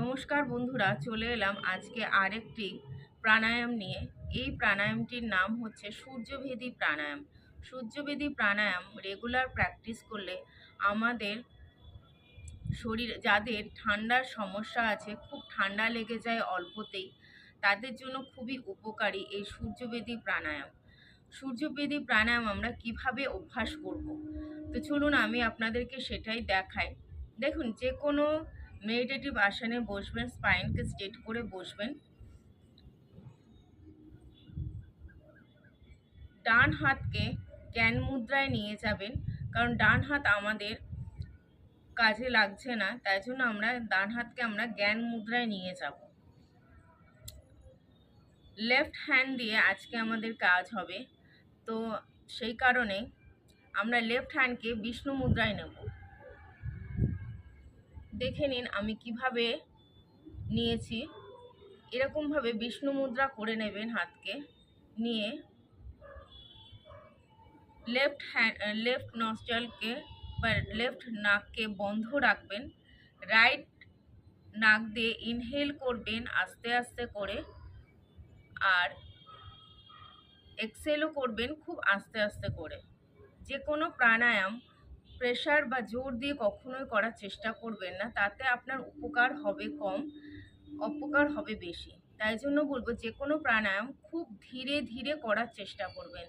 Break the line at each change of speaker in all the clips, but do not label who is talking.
নমস্কার বন্ধুরা, চলে এলাম আজকে আরেকটি প্রাণায়াম নিয়ে। এই প্রাণায়ামটির নাম হচ্ছে সূর্যভেদী প্রাণায়াম। সূর্যভেদী প্রাণায়াম রেগুলার প্র্যাকটিস করলে আমাদের শরীর, যাদের ঠান্ডার সমস্যা আছে, খুব ঠান্ডা লেগে যায় অল্পতেই, তাদের জন্য খুবই উপকারী এই সূর্যবেদী প্রাণায়াম। সূর্যবেদী প্রাণায়াম আমরা কীভাবে অভ্যাস করব? তো চলুন আমি আপনাদেরকে সেটাই দেখাই। দেখুন যে কোনো মেডিটেটিভ আসনে বসবেন স্পাইনকে স্ট্রেট করে বসবেন। ডান হাতকে জ্ঞান মুদ্রায় নিয়ে যাবেন, কারণ ডান হাত আমাদের কাজে লাগছে না, তাই জন্য আমরা ডান হাতকে আমরা জ্ঞান মুদ্রায় নিয়ে যাব। লেফট হ্যান্ড দিয়ে আজকে আমাদের কাজ হবে, তো সেই কারণে আমরা লেফট হ্যান্ডকে বিষ্ণু মুদ্রায় নেব। দেখে নিন আমি কীভাবে নিয়েছি। এরকমভাবে বিষ্ণু মুদ্রা করে নেবেন হাতকে। নিয়ে লেফট হ্যান্ড লেফট নস্টলকে বা লেফট নাককে বন্ধ রাখবেন। রাইট নাক দিয়ে ইনহেল করবেন আস্তে আস্তে করে। আর এক্সেলও করবেন খুব আস্তে আস্তে করে। যে কোনো প্রাণায়াম প্রেশার বা জোর দিয়ে কখনোই করার চেষ্টা করবেন না। তাতে আপনার উপকার হবে কম, অপকার হবে বেশি। তাই জন্য বলব যে কোনো প্রাণায়াম খুব ধীরে ধীরে করার চেষ্টা করবেন।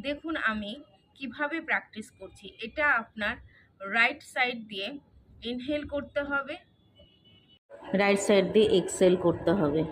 দেখুন আমি কীভাবে প্র্যাকটিস করছি। এটা আপনার রাইট সাইড দিয়ে ইনহেল করতে হবে। রাইট সাইড দিয়ে এক্সেল করতে হবে।